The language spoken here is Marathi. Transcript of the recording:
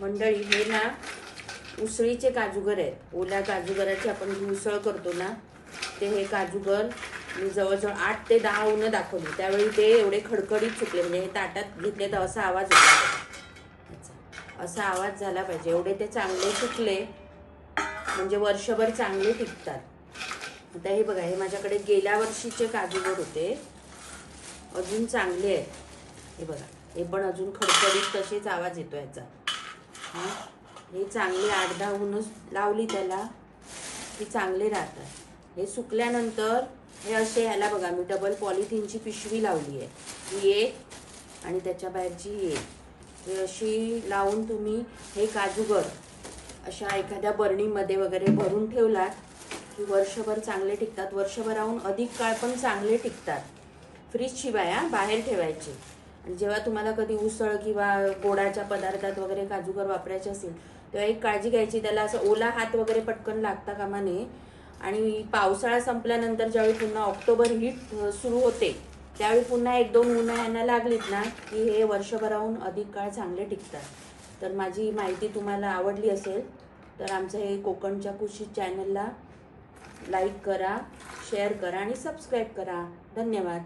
मंडळी हे ना उसळीचे काजूगर आहेत. ओल्या काजूगराची आपण जी उसळ करतो ना ते हे काजूगर मी जवळजवळ आठ ते दहा उन्ह दाखवली. त्यावेळी ते एवढे खडखडीत सुटले म्हणजे हे ताटात घेतले तर असा आवाज होता असा आवाज झाला पाहिजे. एवढे ते चांगले सुटले म्हणजे वर्षभर चांगले टिकतात. आता हे बघा हे माझ्याकडे गेल्या वर्षीचे काजूगर होते. अजून चांगले आहेत. हे बघा. हे पण अजून खडखडीत तसेच आवाज येतो याचा. हे? चांगले आठ दहा ऊनच लावली त्याला. की चांगले राहतात. हे सुकल्यानंतर हे असे ह्याला बघा मी डबल पॉलिथिनची पिशवी लावली आहे. ही एक आणि त्याच्या बाहेरची ही. एक हे अशी लावून तुम्ही हे काजूगर अशा एखाद्या बरणीमध्ये वगैरे भरून ठेवलात की वर्षभर चांगले टिकतात. वर्षभराहून अधिक काळ पण चांगले टिकतात. फ्रीज शिवाय बाहेर ठेवायचे. आणि जेव्हा तुम्हाला कधी उसळ किंवा गोडाच्या पदार्थात वगैरे काजूगर वापरायचे असेल तेव्हा एक काळजी घ्यायची. त्याला असं ओला हात वगैरे पटकन लागता कामा नये. आणि पावसाळा संपल्यानंतर ज्यावेळी पुन्हा ऑक्टोबर हीट सुरू होते त्यावेळी पुन्हा एक दोन उन्हाळ्यांना लागलीत ना की हे वर्षभराहून अधिक काळ चांगले टिकतात. तर माझी माहिती तुम्हाला आवडली असेल तर आमचं हे कोकणच्या कुशी चॅनलला लाईक करा शेअर करा आणि सबस्क्राईब करा. धन्यवाद.